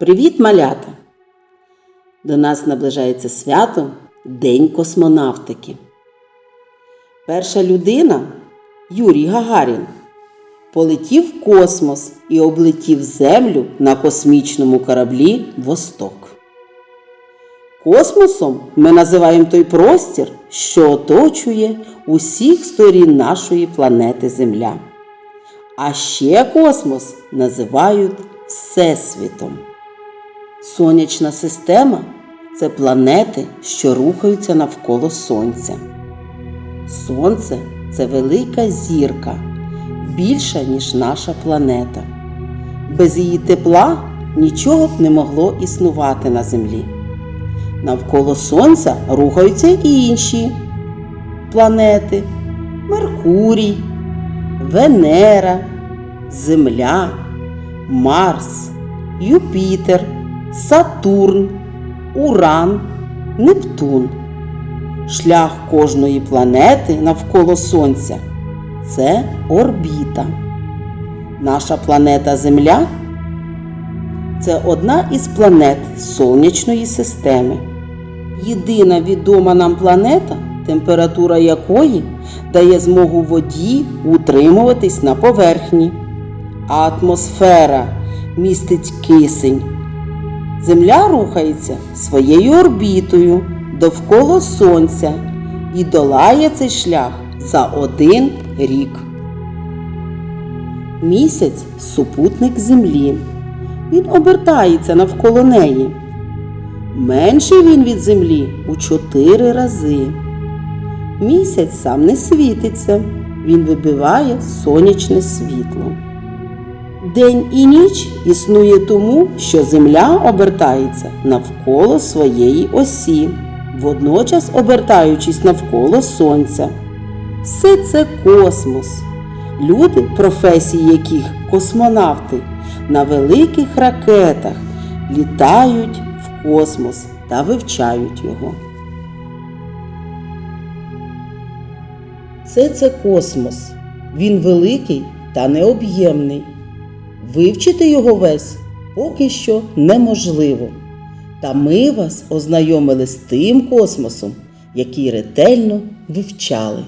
Привіт, малята! До нас наближається свято День космонавтики. Перша людина Юрій Гагарін полетів в космос і облетів Землю на космічному кораблі Восток. Космосом ми називаємо той простір, що оточує усіх сторін нашої планети Земля. А ще космос називають Всесвітом. Сонячна система це планети, що рухаються навколо Сонця. Сонце це велика зірка, більша, ніж наша планета. Без її тепла нічого б не могло існувати на Землі. Навколо Сонця рухаються і інші планети Меркурій, Венера, Земля, Марс, Юпітер, Сатурн, Уран, Нептун. Шлях кожної планети навколо Сонця це орбіта. Наша планета Земля це одна із планет Сонячної системи. Єдина відома нам планета, температура якої дає змогу воді утримуватись на поверхні, а атмосфера містить кисень. Земля рухається своєю орбітою довкола Сонця і долає цей шлях за один рік. Місяць супутник Землі. Він обертається навколо неї. Менший він від Землі у чотири рази. Місяць сам не світиться, він вибиває сонячне світло. День і ніч існує тому, що Земля обертається навколо своєї осі, водночас обертаючись навколо Сонця. Все це космос. Люди, професії яких космонавти, на великих ракетах літають в космос та вивчають його. Це це космос. Він великий та необ'ємний. Вивчити його весь поки що неможливо. Та ми вас ознайомили з тим космосом, який ретельно вивчали.